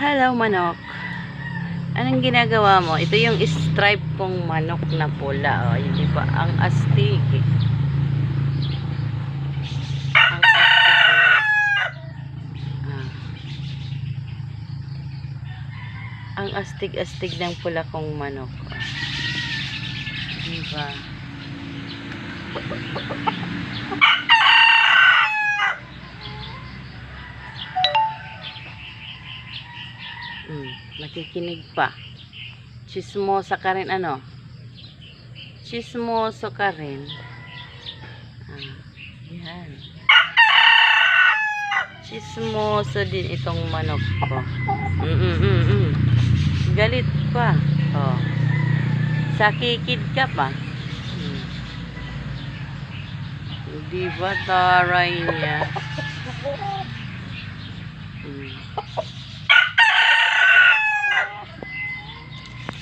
Hello, manok. Anong ginagawa mo? Ito yung stripe kong manok na pula. Oh, yun, di ba? Ang astig. eh. Ang astig. eh. Ah. Ang astig-astig ng pula kong manok. Oh. Di ba? Mm, nakikinig pa. Chismosa ka rin, ano? Chismoso ka rin. Ah, yan. Chismoso din itong manok ko. Mm mm mm mm. Galit pa. Oh. Sakikid ka pa. Mm. Di ba taray niya? Mm.